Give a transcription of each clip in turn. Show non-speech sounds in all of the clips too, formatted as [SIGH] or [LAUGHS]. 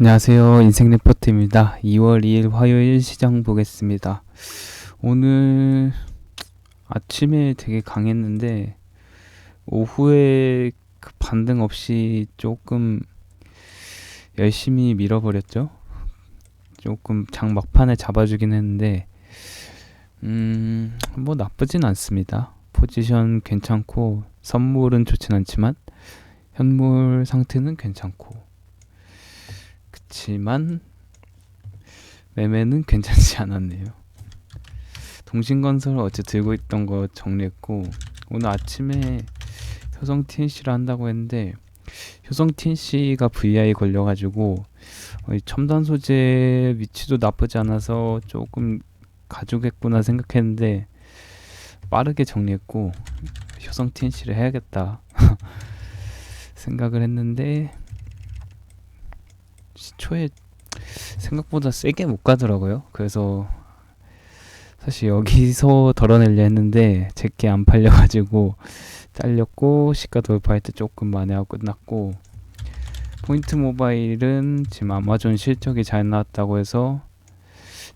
안녕하세요. 인생 리포트입니다. 2월 2일 화요일 시장 보겠습니다. 오늘 아침에 되게 강했는데 오후에 그 반등 없이 조금 열심히 밀어버렸죠. 조금 장 막판에 잡아주긴 했는데 음, 뭐 나쁘진 않습니다. 포지션 괜찮고 선물은 좋진 않지만 현물 상태는 괜찮고 그치만 매매는 괜찮지 않았네요. 동신건설 어제 들고 있던 거 정리했고 오늘 아침에 효성 TNC를 한다고 했는데 효성 TNC가 VI 걸려가지고 어, 이 첨단 소재 위치도 나쁘지 않아서 조금 가져겠구나 생각했는데 빠르게 정리했고 효성 TNC를 해야겠다 [LAUGHS] 생각을 했는데 시초에 생각보다 세게 못 가더라고요. 그래서 사실 여기서 덜어내려 했는데 제게 안 팔려가지고 잘렸고 시가 돌파할 때 조금 만회하고 끝났고 포인트 모바일은 지금 아마존 실적이 잘 나왔다고 해서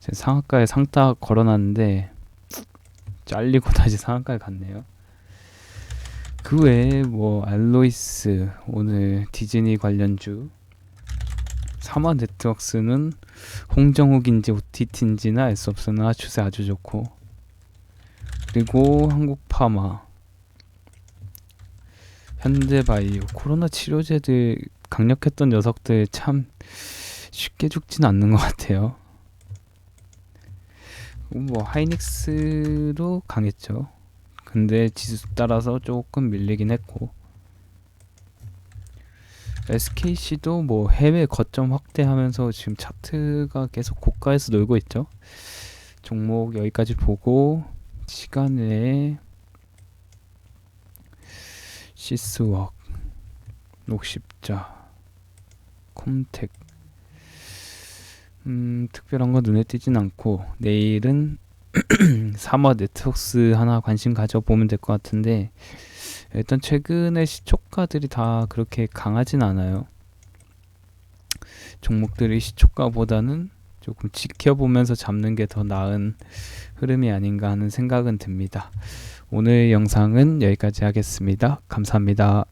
상한가에 상따 걸어놨는데 잘리고 [LAUGHS] 다시 상한가에 갔네요. 그 외에 뭐 알로이스 오늘 디즈니 관련주 사마 네트워크스는 홍정욱인지 OTT인지는 알수 없으나 추세 아주 좋고 그리고 한국 파마 현대바이오 코로나 치료제들 강력했던 녀석들 참 쉽게 죽진 않는 것 같아요. 뭐 하이닉스도 강했죠. 근데 지수 따라서 조금 밀리긴 했고 SKC도 뭐 해외 거점 확대하면서 지금 차트가 계속 고가에서 놀고 있죠. 종목 여기까지 보고 시간 외에 시스웍, 녹십자, 콤텍 음, 특별한 건 눈에 띄진 않고 내일은 [CLEARS THROAT] 사마 네트웍스 하나 관심 가져보면 될 것 같은데 일단 최근에 시초가들이 다 그렇게 강하진 않아요. 종목들이 시초가보다는 조금 지켜보면서 잡는 게 더 나은 흐름이 아닌가 하는 생각은 듭니다. 오늘 영상은 여기까지 하겠습니다. 감사합니다.